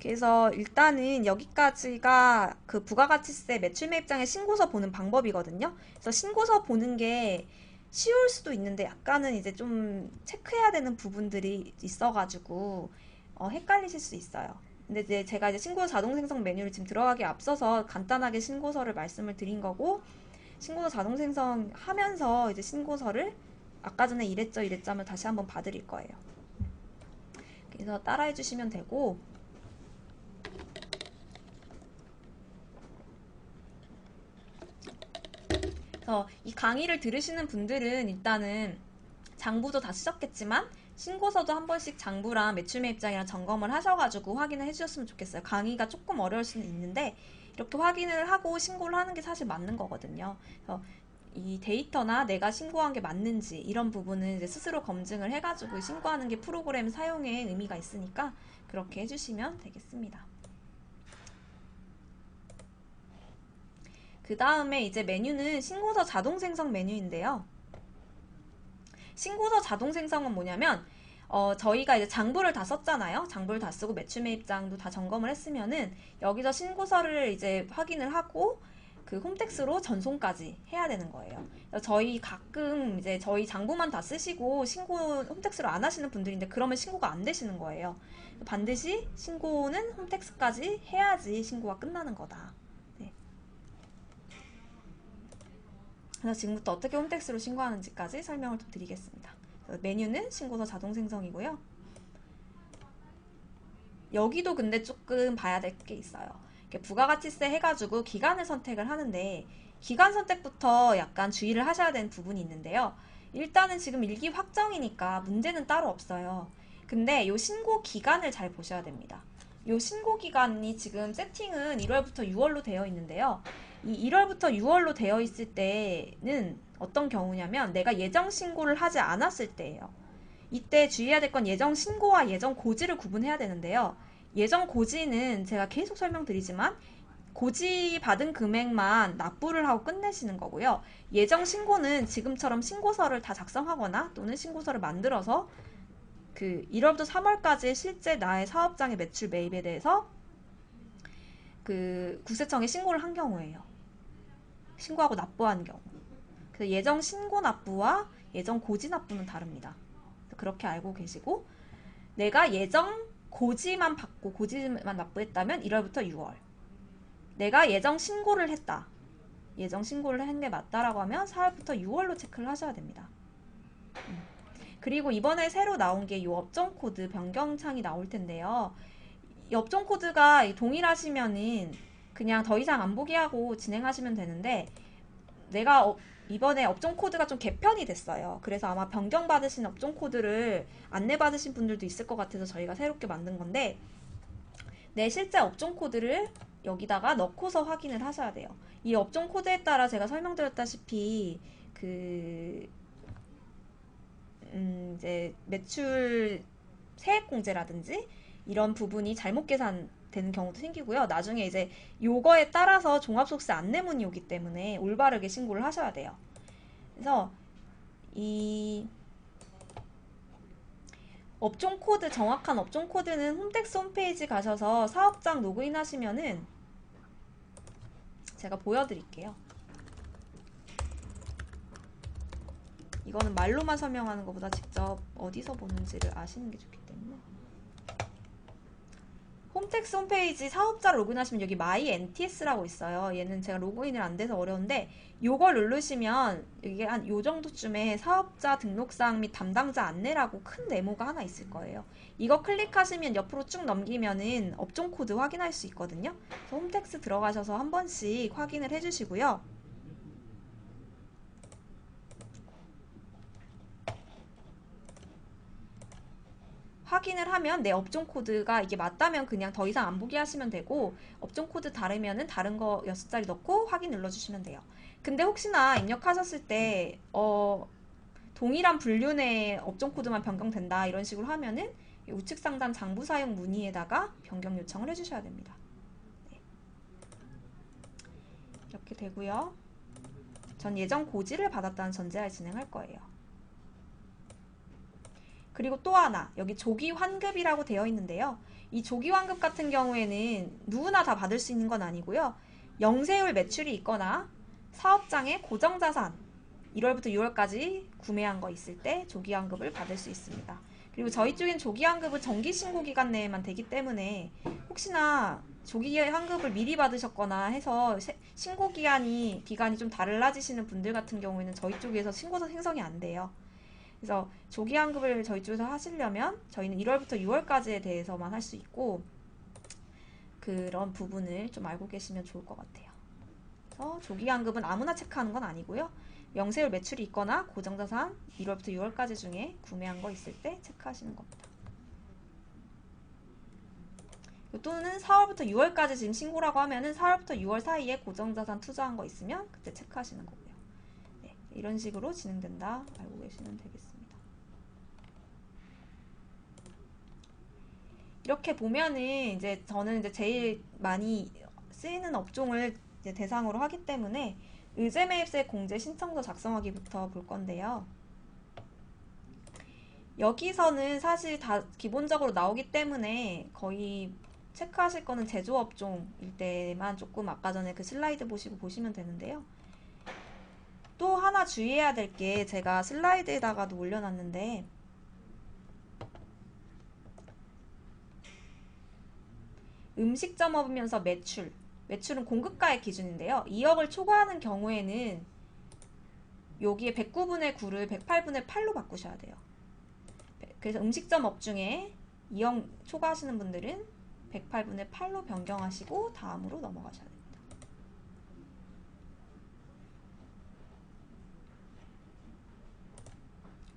그래서 일단은 여기까지가 그 부가가치세 매출 매입장의 신고서 보는 방법이거든요. 그래서 신고서 보는 게 쉬울 수도 있는데 약간은 이제 좀 체크해야 되는 부분들이 있어가지고 어, 헷갈리실 수 있어요. 근데 이제 제가 이제 신고서 자동 생성 메뉴를 지금 들어가기 앞서서 간단하게 신고서를 말씀을 드린 거고 신고서 자동 생성 하면서 이제 신고서를 아까 전에 이랬죠 이랬죠 하면 다시 한번 봐드릴 거예요. 그래서 따라해 주시면 되고 그래서 이 강의를 들으시는 분들은 일단은 장부도 다 쓰셨겠지만 신고서도 한 번씩 장부랑 매출 매 입장이랑 점검을 하셔가지고 확인을 해주셨으면 좋겠어요. 강의가 조금 어려울 수는 있는데 이렇게 확인을 하고 신고를 하는 게 사실 맞는 거거든요. 그래서 이 데이터나 내가 신고한 게 맞는지 이런 부분은 이제 스스로 검증을 해가지고 신고하는 게 프로그램 사용에 의미가 있으니까 그렇게 해주시면 되겠습니다. 그 다음에 이제 메뉴는 신고서 자동 생성 메뉴인데요. 신고서 자동 생성은 뭐냐면 어, 저희가 이제 장부를 다 썼잖아요. 장부를 다 쓰고 매출 매입장도 다 점검을 했으면은 여기서 신고서를 이제 확인을 하고 그 홈택스로 전송까지 해야 되는 거예요. 저희 가끔 이제 저희 장부만 다 쓰시고 신고 홈택스로 안 하시는 분들인데 그러면 신고가 안 되시는 거예요. 반드시 신고는 홈택스까지 해야지 신고가 끝나는 거다. 네. 그래서 지금부터 어떻게 홈택스로 신고하는지까지 설명을 좀 드리겠습니다. 메뉴는 신고서 자동 생성이고요. 여기도 근데 조금 봐야 될 게 있어요. 부가가치세 해가지고 기간을 선택을 하는데 기간 선택부터 약간 주의를 하셔야 되는 부분이 있는데요. 일단은 지금 일기 확정이니까 문제는 따로 없어요. 근데 요 신고 기간을 잘 보셔야 됩니다. 요 신고 기간이 지금 세팅은 1월부터 6월로 되어 있는데요. 이 1월부터 6월로 되어 있을 때는 어떤 경우냐면 내가 예정 신고를 하지 않았을 때예요. 이때 주의해야 될 건 예정 신고와 예정 고지를 구분해야 되는데요. 예정 고지는 제가 계속 설명드리지만 고지 받은 금액만 납부를 하고 끝내시는 거고요. 예정 신고는 지금처럼 신고서를 다 작성하거나 또는 신고서를 만들어서 그 1월부터 3월까지 실제 나의 사업장의 매출 매입에 대해서 그 구세청에 신고를 한 경우예요. 신고하고 납부한 경우. 그래서 예정 신고 납부와 예정 고지 납부는 다릅니다. 그렇게 알고 계시고 내가 예정 고지만 받고 고지만 납부했다면 1월부터 6월. 내가 예정 신고를 했다. 예정 신고를 한 게 맞다라고 하면 4월부터 6월로 체크를 하셔야 됩니다. 음. 그리고 이번에 새로 나온 게 이 업종 코드 변경창이 나올 텐데요. 이 업종 코드가 동일하시면은 그냥 더 이상 안 보게 하고 진행하시면 되는데 내가 어, 이번에 업종 코드가 좀 개편이 됐어요. 그래서 아마 변경 받으신 업종 코드를 안내 받으신 분들도 있을 것 같아서 저희가 새롭게 만든 건데 내 실제 업종 코드를 여기다가 넣고서 확인을 하셔야 돼요. 이 업종 코드에 따라 제가 설명드렸다시피 그 음, 이제 매출 세액 공제라든지 이런 부분이 잘못 계산 되는 경우도 생기고요. 나중에 이제 요거에 따라서 종합소득세 안내문이 오기 때문에 올바르게 신고를 하셔야 돼요. 그래서 이 업종 코드 정확한 업종 코드는 홈택스 홈페이지 가셔서 사업장 로그인 하시면은 제가 보여드릴게요. 이거는 말로만 설명하는 것보다 직접 어디서 보는지를 아시는 게 좋기 때문에 홈택스 홈페이지 사업자 로그인하시면 여기 마이 NTS라고 있어요. 얘는 제가 로그인을 안 돼서 어려운데 요걸 누르시면 이게 한 요 정도쯤에 사업자 등록사항 및 담당자 안내라고 큰 네모가 하나 있을 거예요. 이거 클릭하시면 옆으로 쭉 넘기면은 업종 코드 확인할 수 있거든요. 홈택스 들어가셔서 한 번씩 확인을 해주시고요. 확인을 하면 내 업종 코드가 이게 맞다면 그냥 더 이상 안 보게 하시면 되고 업종 코드 다르면은 다른 거 6자리 넣고 확인 눌러주시면 돼요. 근데 혹시나 입력하셨을 때 어, 동일한 분류의 업종 코드만 변경된다 이런 식으로 하면은 우측 상단 장부 사용 문의에다가 변경 요청을 해주셔야 됩니다. 네. 이렇게 되고요. 전 예정 고지를 받았다는 전제하에 진행할 거예요. 그리고 또 하나 여기 조기 환급이라고 되어 있는데요. 이 조기 환급 같은 경우에는 누구나 다 받을 수 있는 건 아니고요. 영세율 매출이 있거나 사업장의 고정자산 1월부터 6월까지 구매한 거 있을 때 조기 환급을 받을 수 있습니다. 그리고 저희 쪽엔 조기 환급은 정기 신고 기간 내에만 되기 때문에 혹시나 조기 환급을 미리 받으셨거나 해서 세- 신고 기간이 기간이 좀 달라지시는 분들 같은 경우에는 저희 쪽에서 신고서 생성이 안 돼요. 그래서 조기 환급을 저희 쪽에서 하시려면 저희는 1월부터 6월까지에 대해서만 할 수 있고 그런 부분을 좀 알고 계시면 좋을 것 같아요. 그래서 조기 환급은 아무나 체크하는 건 아니고요. 영세율 매출이 있거나 고정자산 1월부터 6월까지 중에 구매한 거 있을 때 체크하시는 겁니다. 또는 4월부터 6월까지 지금 신고라고 하면은 4월부터 6월 사이에 고정자산 투자한 거 있으면 그때 체크하시는 거고요. 네, 이런 식으로 진행된다 알고 계시면 되겠습니다. 이렇게 보면은 이제 저는 이제 제일 많이 쓰이는 업종을 대상으로 하기 때문에 의제 매입세 공제 신청서 작성하기부터 볼 건데요. 여기서는 사실 다 기본적으로 나오기 때문에 거의 체크하실 거는 제조업종일 때만 조금 아까 전에 그 슬라이드 보시고 보시면 되는데요. 또 하나 주의해야 될 게 제가 슬라이드에다가도 올려놨는데 음식점업이면서 매출 매출은 공급가의 기준인데요. 2억을 초과하는 경우에는 여기에 109분의 9를 108분의 8로 바꾸셔야 돼요. 그래서 음식점 업 중에 2억 초과하시는 분들은 108분의 8로 변경하시고 다음으로 넘어가셔야 됩니다.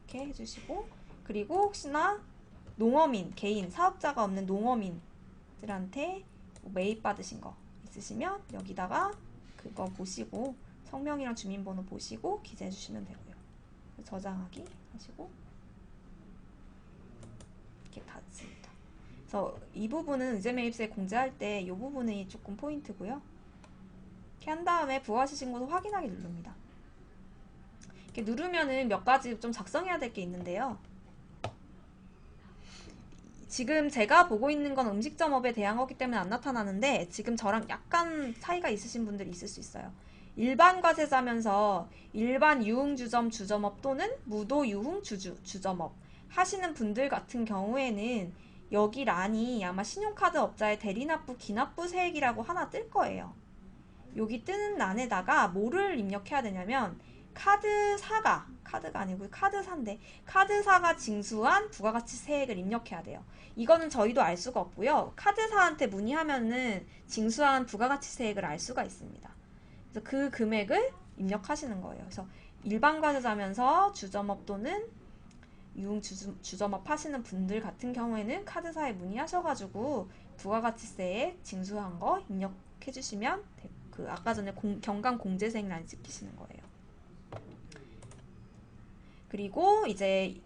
이렇게 해주시고 그리고 혹시나 농어민, 개인, 사업자가 없는 농어민들한테 뭐 매입 받으신 거 있으시면 여기다가 그거 보시고 성명이랑 주민번호 보시고 기재해 주시면 되고요. 저장하기 하시고 이렇게 닫습니다. 그래서 이 부분은 의제 매입세 공제할 때 이 부분이 조금 포인트고요. 이렇게 한 다음에 부가세 신고서 확인하기 누릅니다. 이렇게 누르면은 몇 가지 좀 작성해야 될 게 있는데요. 지금 제가 보고 있는 건 음식점업에 대한 거기 때문에 안 나타나는데 지금 저랑 약간 차이가 있으신 분들이 있을 수 있어요. 일반 과세자면서 일반 유흥주점 주점업 또는 무도 유흥 주주 주점업 하시는 분들 같은 경우에는 여기 란이 아마 신용카드 업자의 대리납부 기납부 세액이라고 하나 뜰 거예요. 여기 뜨는 란에다가 뭐를 입력해야 되냐면 카드사가 카드가 아니고 카드사인데 카드사가 징수한 부가가치세액을 입력해야 돼요. 이거는 저희도 알 수가 없고요. 카드사한테 문의하면은 징수한 부가가치세액을 알 수가 있습니다. 그래서 그 금액을 입력하시는 거예요. 그래서 일반 과세자면서 주점업 또는 유흥 주, 주점업 하시는 분들 같은 경우에는 카드사에 문의하셔가지고 부가가치세액 징수한 거 입력해 주시면 그 아까 전에 공, 경감 공제세액란이 찍히시는 거예요. 그리고 이제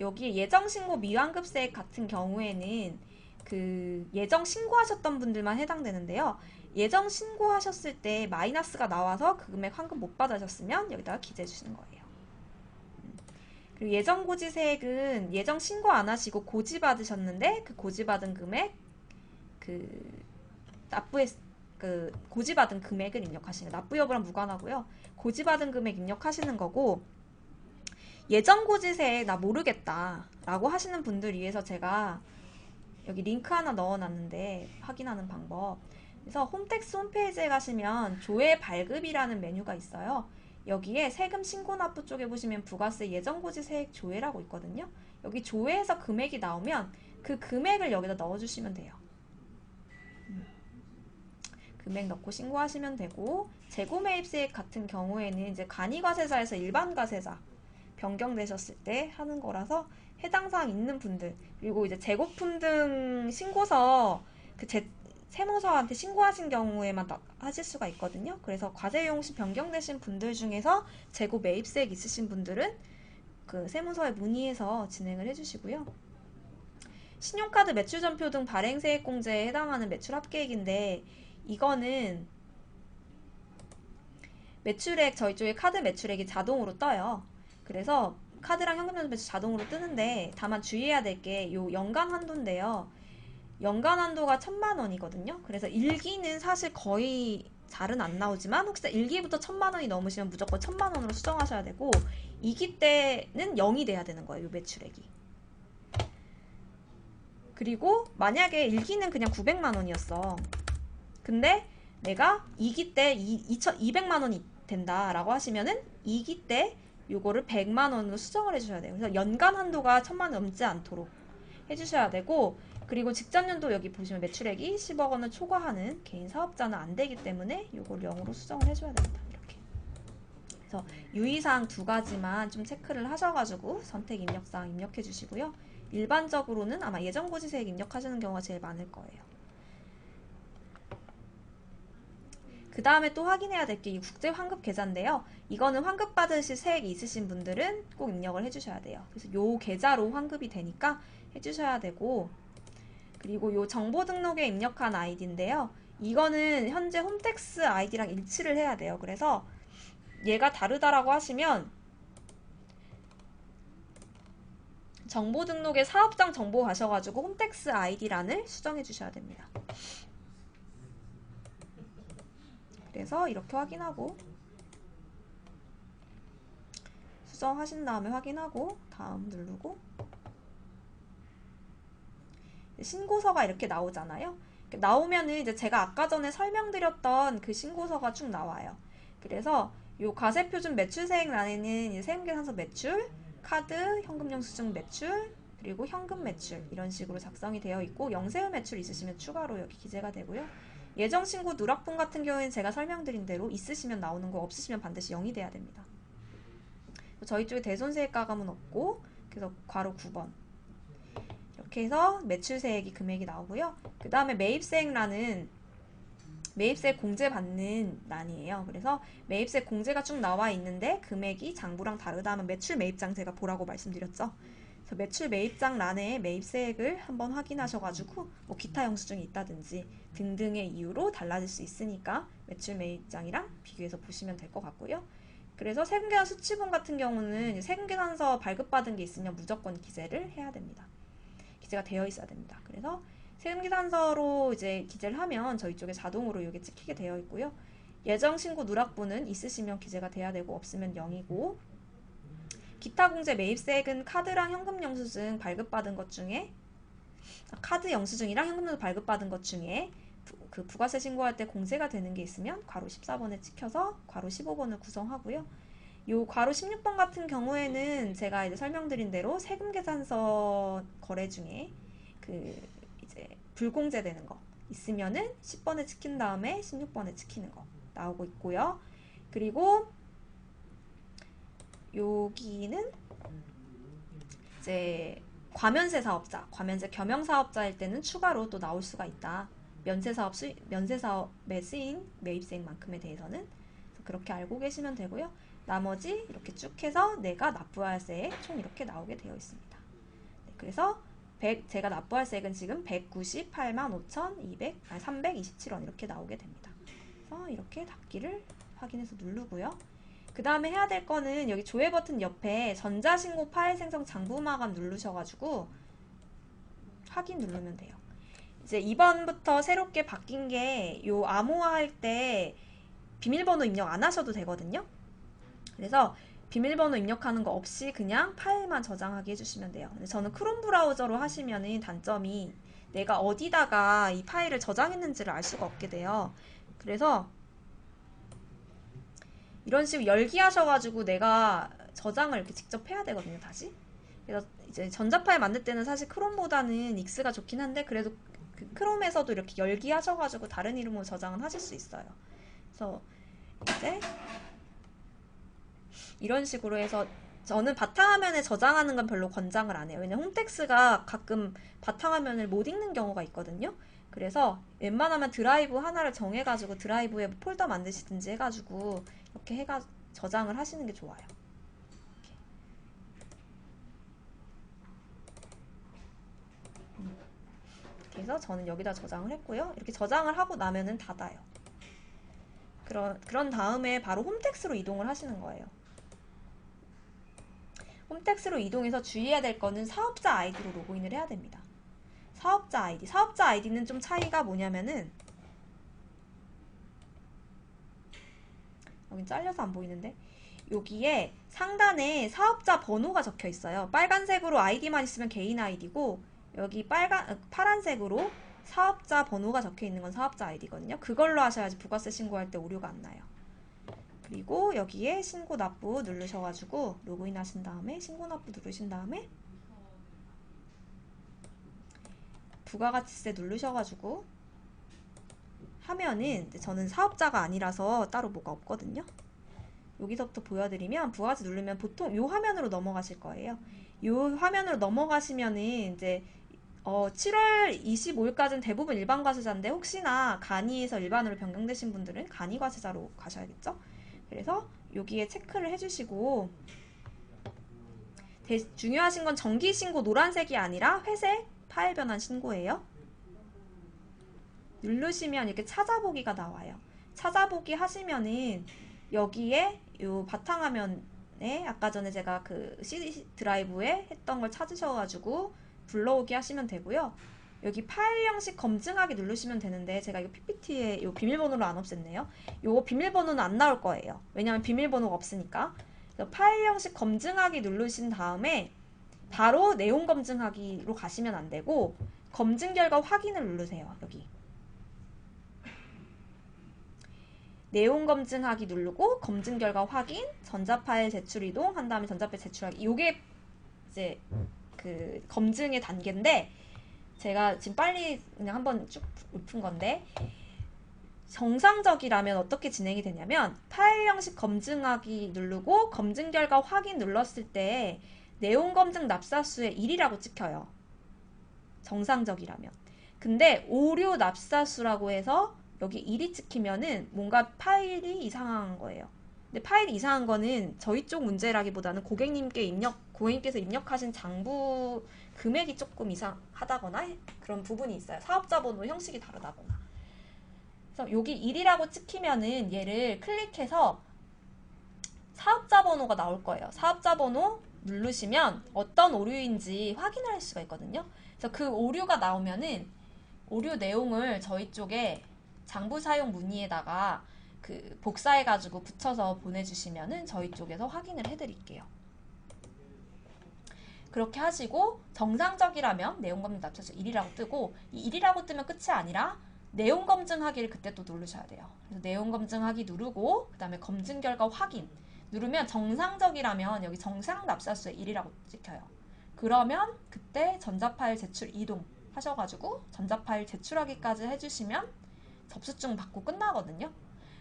여기 예정 신고 미환급세액 같은 경우에는 그 예정 신고하셨던 분들만 해당되는데요. 예정 신고하셨을 때 마이너스가 나와서 그 금액 환급 못 받으셨으면 여기다가 기재해 주시는 거예요. 그리고 예정 고지세액은 예정 신고 안 하시고 고지 받으셨는데 그 고지 받은 금액 그 납부했 그 고지 받은 금액을 입력하시는 납부 여부랑 무관하고요. 고지 받은 금액 입력하시는 거고 예정 고지세액 나 모르겠다 라고 하시는 분들 위해서 제가 여기 링크 하나 넣어놨는데 확인하는 방법. 그래서 홈택스 홈페이지에 가시면 조회 발급이라는 메뉴가 있어요. 여기에 세금 신고 납부 쪽에 보시면 부가세 예정 고지 세액 조회라고 있거든요. 여기 조회에서 금액이 나오면 그 금액을 여기다 넣어주시면 돼요. 음. 금액 넣고 신고하시면 되고 재고 매입세액 같은 경우에는 이제 간이과세자에서 일반과세자 변경되셨을 때 하는 거라서 해당 사항 있는 분들 그리고 이제 재고품 등 신고서 그 제, 세무서한테 신고하신 경우에만 하실 수가 있거든요. 그래서 과세용시 변경되신 분들 중에서 재고 매입세액 있으신 분들은 그 세무서에 문의해서 진행을 해주시고요. 신용카드 매출 전표 등 발행세액 공제에 해당하는 매출 합계액인데 이거는 매출액 저희 쪽에 카드 매출액이 자동으로 떠요. 그래서 카드랑 현금연수 배출 자동으로 뜨는데 다만 주의해야 될 게 요 연간 한도인데요. 연간 한도가 천만 원이거든요. 그래서 일기는 사실 거의 잘은 안 나오지만 혹시 일기부터 천만 원이 넘으시면 무조건 천만 원으로 수정하셔야 되고 2기 때는 0이 돼야 되는 거예요. 요 매출액이. 그리고 만약에 일기는 그냥 900만 원이었어. 근데 내가 2기 때 2, 200만 원이 된다라고 하시면은 2기 때 요거를 100만 원으로 수정을 해주셔야 돼요. 그래서 연간 한도가 천만 원 넘지 않도록 해주셔야 되고 그리고 직전 연도 여기 보시면 매출액이 10억 원을 초과하는 개인 사업자는 안 되기 때문에 요걸 0으로 수정을 해줘야 됩니다. 이렇게. 그래서 유의사항 두 가지만 좀 체크를 하셔가지고 선택 입력사항 입력해 주시고요. 일반적으로는 아마 예정고지세액 입력하시는 경우가 제일 많을 거예요. 그 다음에 또 확인해야 될 게 이 국제 환급 계좌인데요. 이거는 환급 받으실 세액이 있으신 분들은 꼭 입력을 해주셔야 돼요. 그래서 요 계좌로 환급이 되니까 해주셔야 되고 그리고 요 정보 등록에 입력한 아이디인데요. 이거는 현재 홈택스 아이디랑 일치를 해야 돼요. 그래서 얘가 다르다라고 하시면 정보 등록에 사업장 정보 가셔가지고 홈택스 아이디란을 수정해 주셔야 됩니다. 그래서 이렇게 확인하고 수정하신 다음에 확인하고 다음 누르고 신고서가 이렇게 나오잖아요. 나오면은 이제 제가 아까 전에 설명드렸던 그 신고서가 쭉 나와요. 그래서 요 과세표준 매출세액란에는 세금계산서 매출, 카드, 현금 영수증 매출, 그리고 현금 매출 이런 식으로 작성이 되어 있고 영세후 매출 있으시면 추가로 여기 기재가 되고요. 예정 신고 누락분 같은 경우에는 제가 설명드린 대로 있으시면 나오는 거 없으시면 반드시 0이 돼야 됩니다. 저희 쪽에 대손세액 가감은 없고 그래서 괄호 9번 이렇게 해서 매출세액이 금액이 나오고요. 그 다음에 매입세액란은 매입세 공제 받는 란이에요. 그래서 매입세 공제가 쭉 나와 있는데 금액이 장부랑 다르다 하면 매출 매입장 제가 보라고 말씀드렸죠. 그래서 매출 매입장 란에 매입세액을 한번 확인하셔가지고 뭐 기타 영수증이 있다든지 등등의 이유로 달라질 수 있으니까 매출 매입장이랑 비교해서 보시면 될 것 같고요. 그래서 세금계산 수치본 같은 경우는 세금계산서 발급받은 게 있으면 무조건 기재를 해야 됩니다. 기재가 되어 있어야 됩니다. 그래서 세금계산서로 이제 기재를 하면 저희 쪽에 자동으로 이게 찍히게 되어 있고요. 예정 신고 누락분은 있으시면 기재가 돼야 되고 없으면 0이고 기타 공제 매입세액은 카드랑 현금 영수증 발급받은 것 중에 카드 영수증이랑 현금도 발급받은 것 중에 부, 그 부가세 신고할 때 공제가 되는 게 있으면 괄호 14번에 찍혀서 괄호 15번을 구성하고요. 요 괄호 16번 같은 경우에는 제가 이제 설명드린 대로 세금 계산서 거래 중에 그 이제 불공제되는 거 있으면은 10번에 찍힌 다음에 16번에 찍히는 거 나오고 있고요. 그리고 여기는 이제 과면세 사업자, 과면세 겸용 사업자일 때는 추가로 또 나올 수가 있다. 면세 사업 수 면세 사업에 쓰인 매입세액만큼에 대해서는 그렇게 알고 계시면 되고요. 나머지 이렇게 쭉 해서 내가 납부할 세액 총 이렇게 나오게 되어 있습니다. 네, 그래서 100, 제가 납부할 세액은 지금 198만 5,200, 아니 327원 이렇게 나오게 됩니다. 그래서 이렇게 닫기를 확인해서 누르고요. 그 다음에 해야 될 거는 여기 조회 버튼 옆에 전자신고 파일 생성 장부 마감 누르셔가지고 확인 누르면 돼요. 이제 이번부터 새롭게 바뀐 게 요 암호화 할 때 비밀번호 입력 안 하셔도 되거든요. 그래서 비밀번호 입력하는 거 없이 그냥 파일만 저장하게 해주시면 돼요. 저는 크롬 브라우저로 하시면은 단점이 내가 어디다가 이 파일을 저장했는지를 알 수가 없게 돼요. 그래서 이런 식으로 열기 하셔가지고 내가 저장을 이렇게 직접 해야 되거든요, 다시. 그래서 이제 전자파일 만들 때는 사실 크롬보다는 익스가 좋긴 한데 그래도 그 크롬에서도 이렇게 열기 하셔가지고 다른 이름으로 저장은 하실 수 있어요. 그래서 이제 이런 식으로 해서 저는 바탕화면에 저장하는 건 별로 권장을 안 해요. 왜냐면 홈택스가 가끔 바탕화면을 못 읽는 경우가 있거든요. 그래서 웬만하면 드라이브 하나를 정해가지고 드라이브에 폴더 만드시든지 해가지고 이렇게 해가 저장을 하시는 게 좋아요. 그래서 저는 여기다 저장을 했고요. 이렇게 저장을 하고 나면은 닫아요. 그런, 그런 다음에 바로 홈택스로 이동을 하시는 거예요. 홈택스로 이동해서 주의해야 될 거는 사업자 아이디로 로그인을 해야 됩니다. 사업자 아이디. 사업자 아이디는 좀 차이가 뭐냐면은 여긴 잘려서 안 보이는데 여기에 상단에 사업자 번호가 적혀 있어요. 빨간색으로 아이디만 있으면 개인 아이디고 여기 빨간 어, 파란색으로 사업자 번호가 적혀 있는 건 사업자 아이디거든요. 그걸로 하셔야지 부가세 신고할 때 오류가 안 나요. 그리고 여기에 신고 납부 누르셔가지고 로그인 하신 다음에 신고 납부 누르신 다음에 부가가치세 누르셔가지고 하면은 저는 사업자가 아니라서 따로 뭐가 없거든요. 여기서부터 보여드리면 부가가치 누르면 보통 요 화면으로 넘어가실 거예요. 요 화면으로 넘어가시면은 이제 어 7월 25일까지는 대부분 일반 과세자인데 혹시나 간이에서 일반으로 변경되신 분들은 간이 과세자로 가셔야겠죠. 그래서 여기에 체크를 해주시고 대- 중요하신 건 정기 신고 노란색이 아니라 회색 파일 변환 신고예요. 누르시면 이렇게 찾아보기가 나와요. 찾아보기 하시면은 여기에 요 바탕화면에 아까 전에 제가 그 CD 드라이브에 했던 걸 찾으셔가지고 불러오기 하시면 되고요. 여기 파일 형식 검증하기 누르시면 되는데 제가 이거 PPT에 요 비밀번호로 안 없앴네요. 요거 비밀번호는 안 나올 거예요. 왜냐면 비밀번호가 없으니까. 파일 형식 검증하기 누르신 다음에 바로 내용 검증하기로 가시면 안 되고 검증 결과 확인을 누르세요. 여기. 내용 검증하기 누르고 검증 결과 확인, 전자 파일 제출 이동 한 다음에 전자 파일 제출하기. 요게 이제 그 검증의 단계인데 제가 지금 빨리 그냥 한번 쭉 읊은 건데 정상적이라면 어떻게 진행이 되냐면 파일 형식 검증하기 누르고 검증 결과 확인 눌렀을 때 내용 검증 납사수의 1이라고 찍혀요. 정상적이라면. 근데 오류 납사수라고 해서 여기 1이 찍히면은 뭔가 파일이 이상한 거예요. 근데 파일이 이상한 거는 저희 쪽 문제라기보다는 고객님께 입력, 고객님께서 입력하신 장부 금액이 조금 이상하다거나 그런 부분이 있어요. 사업자 번호 형식이 다르다거나. 그래서 여기 1이라고 찍히면은 얘를 클릭해서 사업자 번호가 나올 거예요. 사업자 번호 누르시면 어떤 오류인지 확인을 할 수가 있거든요. 그래서 그 오류가 나오면은 오류 내용을 저희 쪽에 장부 사용 문의에다가 그 복사해가지고 붙여서 보내주시면은 저희 쪽에서 확인을 해드릴게요. 그렇게 하시고 정상적이라면 내용 검증 납치수 1이라고 뜨고 이 1이라고 뜨면 끝이 아니라 내용 검증하기를 그때 또 누르셔야 돼요. 그래서 내용 검증하기 누르고 그 다음에 검증 결과 확인 누르면 정상적이라면 여기 정상 납사수의 1이라고 찍혀요. 그러면 그때 전자파일 제출 이동 하셔가지고 전자파일 제출하기까지 해주시면 접수증 받고 끝나거든요.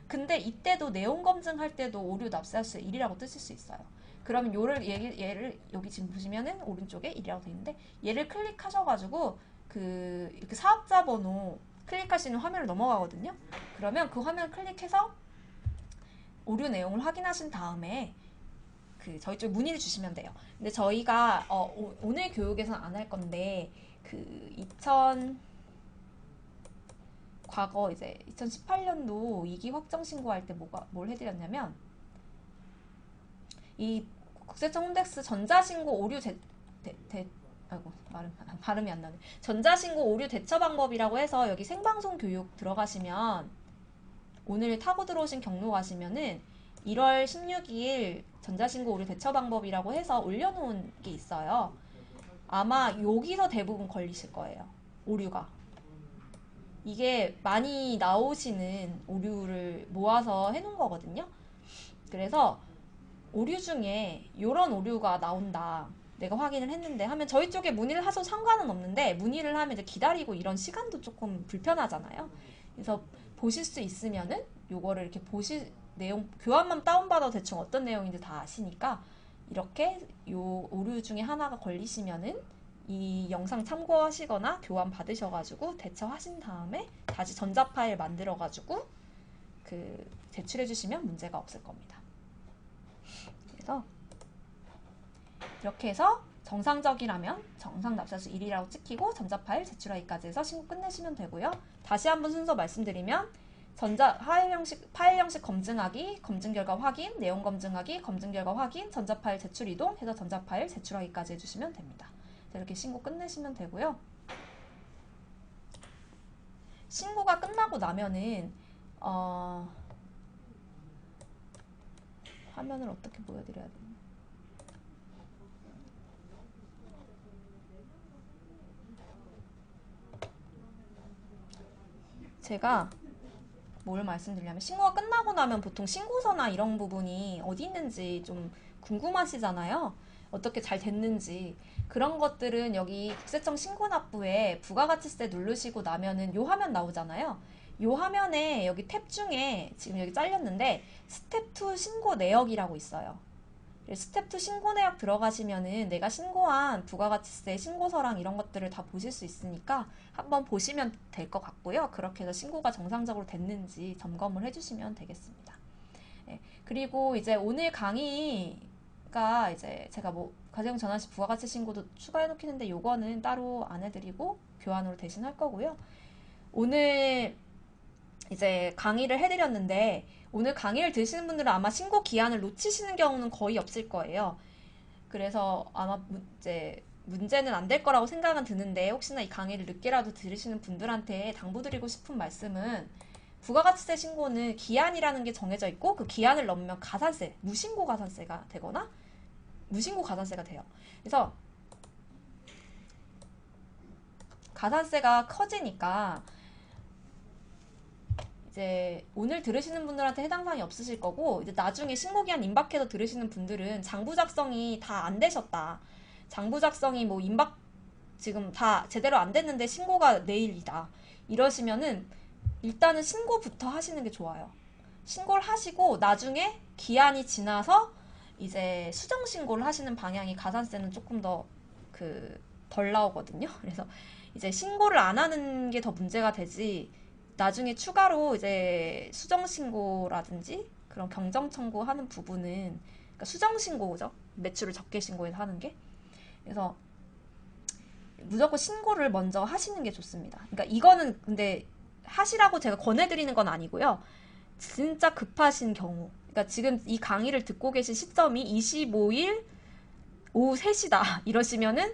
근데 이때도 내용 검증할 때도 오류 납사수 1이라고 뜨실 수 있어요. 그러면 요를 얘, 얘를 여기 지금 보시면은 오른쪽에 1이라고 돼 있는데 얘를 클릭하셔가지고 그 이렇게 사업자 번호 클릭하시는 화면을 넘어가거든요. 그러면 그 화면 클릭해서 오류 내용을 확인하신 다음에 그 저희 쪽 문의를 주시면 돼요. 근데 저희가 어, 오, 오늘 교육에서는 안 할 건데 그 2000 과거 이제 2018년도 이기 확정 신고할 때 뭐가 뭘 해드렸냐면 이 국세청 홈택스 전자신고 오류 대, 대, 대 아이고 발음 발음이 안 나네. 전자신고 오류 대처 방법이라고 해서 여기 생방송 교육 들어가시면 오늘 타고 들어오신 경로 가시면은 1월 16일 전자신고 오류 대처 방법이라고 해서 올려놓은 게 있어요. 아마 여기서 대부분 걸리실 거예요. 오류가. 이게 많이 나오시는 오류를 모아서 해놓은 거거든요. 그래서 오류 중에 이런 오류가 나온다. 내가 확인을 했는데 하면 저희 쪽에 문의를 하셔도 상관은 없는데 문의를 하면 이제 기다리고 이런 시간도 조금 불편하잖아요. 그래서 보실 수 있으면은 요거를 이렇게 보실 내용 교환만 다운받아도 대충 어떤 내용인지 다 아시니까 이렇게 요 오류 중에 하나가 걸리시면은 이 영상 참고하시거나 교환 받으셔가지고 대처하신 다음에 다시 전자 파일 만들어가지고 그 제출해 주시면 문제가 없을 겁니다. 그래서 이렇게 해서 정상적이라면 정상 납사수 1이라고 찍히고 전자 파일 제출하기까지 해서 신고 끝내시면 되고요. 다시 한번 순서 말씀드리면 전자 파일 형식 파일 형식 검증하기, 검증 결과 확인, 내용 검증하기, 검증 결과 확인, 전자 파일 제출 이동 해서 전자 파일 제출하기까지 해주시면 됩니다. 이렇게 신고 끝내시면 되고요. 신고가 끝나고 나면은 어, 화면을 어떻게 보여드려야 되나? 제가 뭘 말씀드리냐면 신고가 끝나고 나면 보통 신고서나 이런 부분이 어디 있는지 좀 궁금하시잖아요. 어떻게 잘 됐는지 그런 것들은 여기 국세청 신고납부에 부가가치세 누르시고 나면은 요 화면 나오잖아요. 요 화면에 여기 탭 중에 지금 여기 잘렸는데 스텝 2 신고 내역이라고 있어요. 스텝 2 신고 내역 들어가시면은 내가 신고한 부가가치세 신고서랑 이런 것들을 다 보실 수 있으니까 한번 보시면 될 것 같고요. 그렇게 해서 신고가 정상적으로 됐는지 점검을 해주시면 되겠습니다. 네, 그리고 이제 오늘 강의가 이제 제가 뭐 가정 전환시 부가가치 신고도 추가해 놓기는데 요거는 따로 안 해드리고 교환으로 대신 할 거고요. 오늘 이제 강의를 해드렸는데 오늘 강의를 들으시는 분들은 아마 신고 기한을 놓치시는 경우는 거의 없을 거예요. 그래서 아마 이제 문제는 안 될 거라고 생각은 드는데 혹시나 이 강의를 늦게라도 들으시는 분들한테 당부드리고 싶은 말씀은 부가가치세 신고는 기한이라는 게 정해져 있고 그 기한을 넘으면 가산세, 무신고 가산세가 되거나 무신고 가산세가 돼요. 그래서 가산세가 커지니까 이제 오늘 들으시는 분들한테 해당 사항이 없으실 거고 이제 나중에 신고기한 임박해서 들으시는 분들은 장부 작성이 다 안 되셨다. 장부 작성이 뭐 임박 지금 다 제대로 안 됐는데 신고가 내일이다. 이러시면은 일단은 신고부터 하시는 게 좋아요. 신고를 하시고 나중에 기한이 지나서 이제 수정 신고를 하시는 방향이 가산세는 조금 더 그 덜 나오거든요. 그래서 이제 신고를 안 하는 게 더 문제가 되지 나중에 추가로 이제 수정 신고라든지 그런 경정 청구하는 부분은 그러니까 수정 신고죠. 매출을 적게 신고해서 하는 게. 그래서 무조건 신고를 먼저 하시는 게 좋습니다. 그러니까 이거는 근데 하시라고 제가 권해드리는 건 아니고요. 진짜 급하신 경우. 그러니까 지금 이 강의를 듣고 계신 시점이 25일 오후 3시다. 이러시면은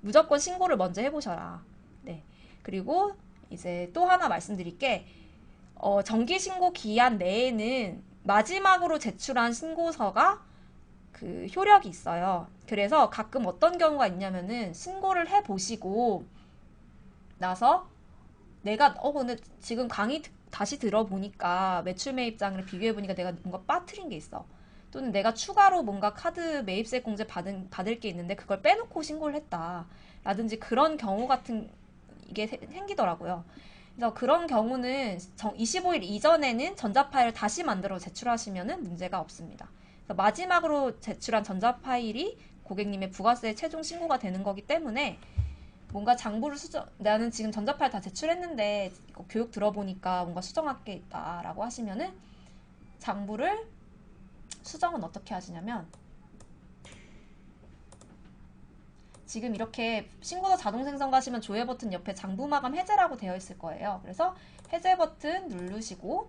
무조건 신고를 먼저 해보셔라. 네. 그리고 이제 또 하나 말씀드릴 게 어, 정기 신고 기한 내에는 마지막으로 제출한 신고서가 그 효력이 있어요. 그래서 가끔 어떤 경우가 있냐면은 신고를 해 보시고 나서 내가 어 근데 지금 강의 다시 들어보니까 매출 매입장을 비교해 보니까 내가 뭔가 빠뜨린 게 있어. 또는 내가 추가로 뭔가 카드 매입세 공제 받은 받을 게 있는데 그걸 빼놓고 신고를 했다. 라든지 그런 경우 같은 이게 생기더라고요. 그래서 그런 경우는 25일 이전에는 전자 파일을 다시 만들어 제출하시면 문제가 없습니다. 마지막으로 제출한 전자 파일이 고객님의 부가세 최종 신고가 되는 거기 때문에 뭔가 장부를 수정 나는 지금 전자 파일 다 제출했는데 교육 들어보니까 뭔가 수정할 게 있다라고 하시면은 장부를 수정은 어떻게 하시냐면 지금 이렇게 신고서 자동 생성 가시면 조회 버튼 옆에 장부 마감 해제라고 되어 있을 거예요. 그래서 해제 버튼 누르시고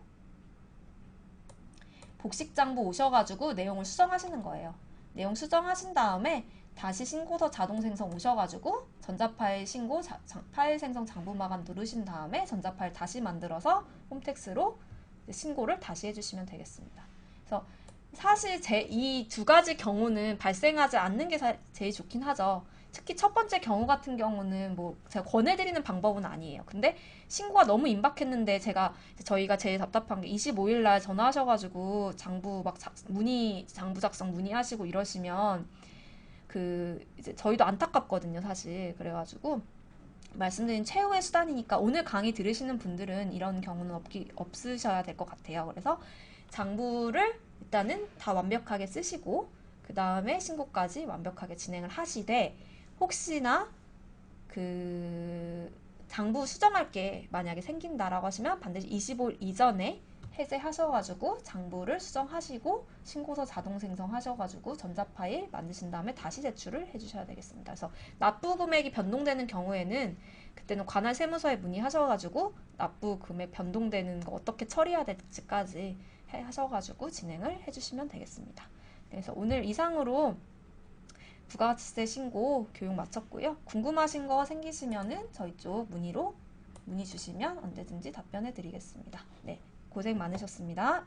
복식 장부 오셔가지고 내용을 수정하시는 거예요. 내용 수정하신 다음에 다시 신고서 자동 생성 오셔가지고 전자파일 신고 자, 자, 파일 생성 장부 마감 누르신 다음에 전자파일 다시 만들어서 홈택스로 신고를 다시 해주시면 되겠습니다. 그래서 사실 제 이 두 가지 경우는 발생하지 않는 게 사, 제일 좋긴 하죠. 특히 첫 번째 경우 같은 경우는 뭐 제가 권해드리는 방법은 아니에요. 근데 신고가 너무 임박했는데 제가 저희가 제일 답답한 게 25일 날 전화하셔가지고 장부 막 자, 문의 장부 작성 문의하시고 이러시면 그 이제 저희도 안타깝거든요, 사실. 그래가지고 말씀드린 최후의 수단이니까 오늘 강의 들으시는 분들은 이런 경우는 없기 없으셔야 될 것 같아요. 그래서 장부를 일단은 다 완벽하게 쓰시고 그 다음에 신고까지 완벽하게 진행을 하시되 혹시나 그 장부 수정할 게 만약에 생긴다라고 하시면 반드시 25일 이전에 해제하셔가지고 장부를 수정하시고 신고서 자동 생성하셔가지고 전자 파일 만드신 다음에 다시 제출을 해주셔야 되겠습니다. 그래서 납부 금액이 변동되는 경우에는 그때는 관할 세무서에 문의하셔가지고 납부 금액 변동되는 거 어떻게 처리해야 될지까지 해- 하셔가지고 진행을 해주시면 되겠습니다. 그래서 오늘 이상으로 부가가치세 신고 교육 마쳤고요. 궁금하신 거 생기시면은 저희 쪽 문의로 문의 주시면 언제든지 답변해 드리겠습니다. 네, 고생 많으셨습니다.